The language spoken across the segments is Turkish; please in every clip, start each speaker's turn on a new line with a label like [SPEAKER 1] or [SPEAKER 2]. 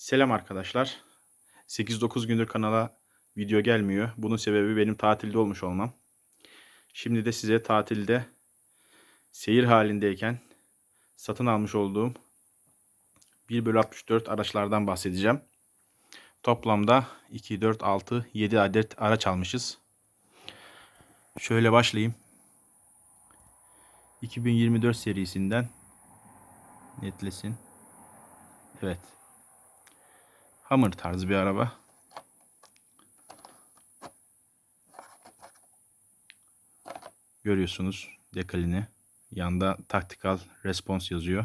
[SPEAKER 1] Selam arkadaşlar. 8-9 gündür kanala video gelmiyor. Bunun sebebi benim tatilde olmuş olmam. Şimdi de size tatilde seyir halindeyken satın almış olduğum 1 bölü 64 araçlardan bahsedeceğim. Toplamda 2, 4, 6, 7 adet araç almışız. Şöyle başlayayım. 2024 serisinden netlesin. Evet. Hammer tarzı bir araba. Görüyorsunuz dekalini. Yanda Tactical Response yazıyor.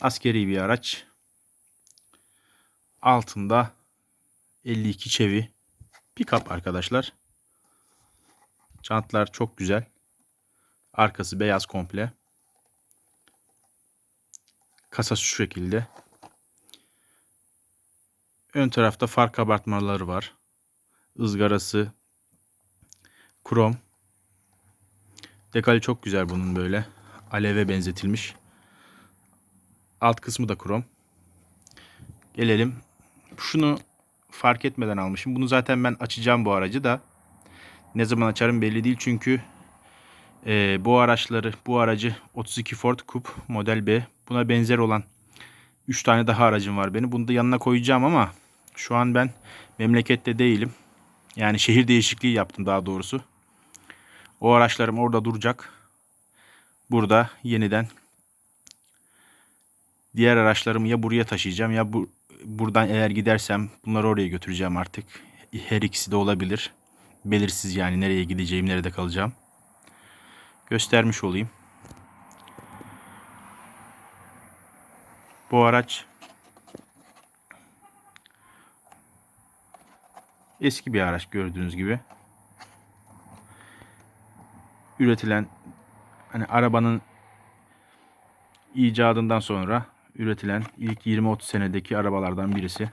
[SPEAKER 1] Askeri bir araç. Altında 52 çevi. Pickup arkadaşlar. Çantlar çok güzel. Arkası beyaz komple. Kasa şu şekilde. Ön tarafta far kabartmaları var. Izgarası krom. Dekali çok güzel bunun böyle. Aleve benzetilmiş. Alt kısmı da krom. Gelelim. Şunu fark etmeden almışım. Bunu zaten ben açacağım bu aracı da. Ne zaman açarım belli değil çünkü e, bu araçları, bu aracı 32 Ford Coupe Model B. Buna benzer olan 3 tane daha aracım var benim. Bunu da yanına koyacağım ama şu an ben memlekette değilim. Yani şehir değişikliği yaptım daha doğrusu. O araçlarım orada duracak. Burada yeniden diğer araçlarımı ya buraya taşıyacağım ya bu, buradan eğer gidersem bunları oraya götüreceğim artık. Her ikisi de olabilir. Belirsiz yani nereye gideceğim, nerede kalacağım. Göstermiş olayım. Bu araç Eski bir araç gördüğünüz gibi. Üretilen hani arabanın icadından sonra üretilen ilk 20-30 senedeki arabalardan birisi.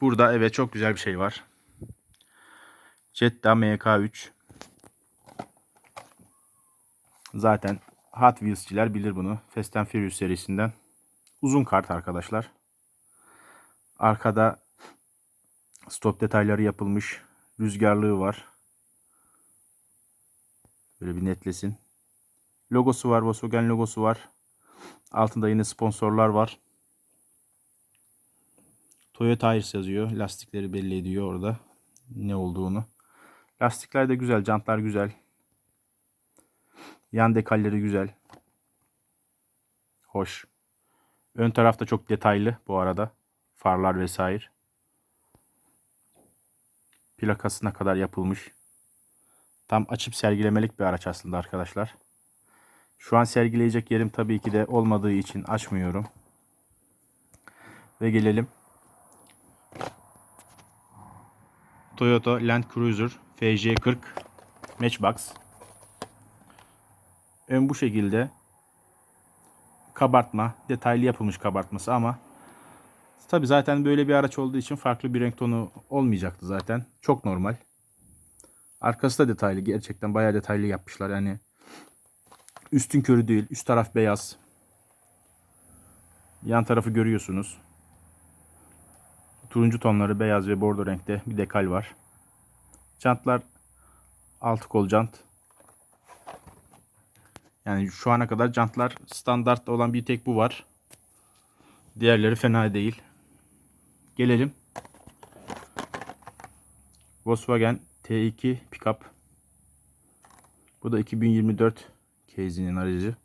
[SPEAKER 1] Burada evet çok güzel bir şey var. Jetta MK3. Zaten Hot Wheels'çiler bilir bunu. Fast and Furious serisinden. Uzun kart arkadaşlar. Arkada stop detayları yapılmış. Rüzgarlığı var. Böyle bir netlesin. Logosu var. Volkswagen logosu var. Altında yine sponsorlar var. Toyota Tires yazıyor. Lastikleri belli ediyor orada. Ne olduğunu. Lastikler de güzel. Jantlar güzel. Yan dekalleri güzel. Hoş. Ön tarafta çok detaylı bu arada farlar vesaire. Plakasına kadar yapılmış. Tam açıp sergilemelik bir araç aslında arkadaşlar. Şu an sergileyecek yerim tabii ki de olmadığı için açmıyorum. Ve gelelim. Toyota Land Cruiser FC40 Matchbox. Ön bu şekilde kabartma, detaylı yapılmış kabartması ama Tabi zaten böyle bir araç olduğu için farklı bir renk tonu olmayacaktı zaten. Çok normal. Arkası da detaylı. Gerçekten bayağı detaylı yapmışlar. Yani üstün körü değil. Üst taraf beyaz. Yan tarafı görüyorsunuz. Turuncu tonları beyaz ve bordo renkte bir dekal var. Jantlar altı kol jant. Yani şu ana kadar jantlar standart olan bir tek bu var. Diğerleri fena değil. Gelelim. Volkswagen T2 pickup. Bu da 2024 case'inin aracı.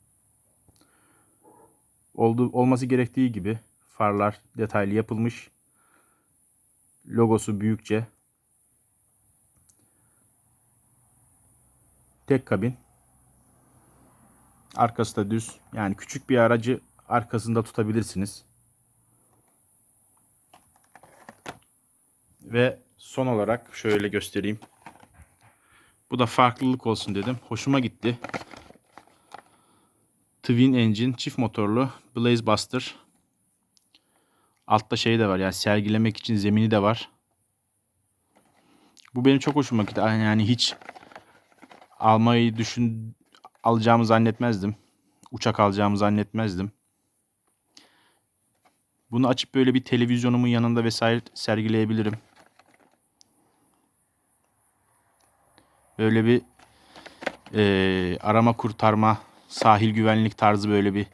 [SPEAKER 1] Oldu, olması gerektiği gibi farlar detaylı yapılmış. Logosu büyükçe. Tek kabin. Arkası da düz. Yani küçük bir aracı arkasında tutabilirsiniz. Ve son olarak şöyle göstereyim. Bu da farklılık olsun dedim. Hoşuma gitti. Twin engine çift motorlu Blaze Buster. Altta şey de var yani sergilemek için zemini de var. Bu benim çok hoşuma gitti. Yani hiç almayı düşün alacağımı zannetmezdim. Uçak alacağımı zannetmezdim. Bunu açıp böyle bir televizyonumun yanında vesaire sergileyebilirim. Böyle bir eee, arama kurtarma, sahil güvenlik tarzı böyle bir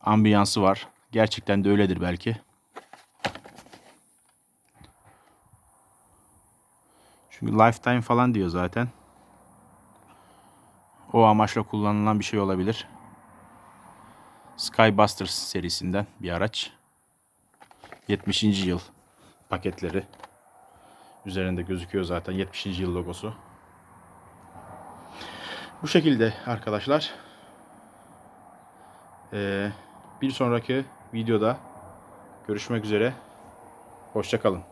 [SPEAKER 1] ambiyansı var. Gerçekten de öyledir belki. Çünkü lifetime falan diyor zaten. O amaçla kullanılan bir şey olabilir. Skybusters serisinden bir araç. 70. yıl paketleri. Üzerinde gözüküyor zaten 70. yıl logosu. Bu şekilde arkadaşlar. Ee, bir sonraki videoda görüşmek üzere. Hoşçakalın.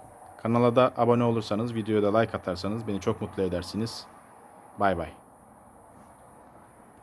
[SPEAKER 1] Kanala da abone olursanız, videoya da like atarsanız beni çok mutlu edersiniz. Bay bay.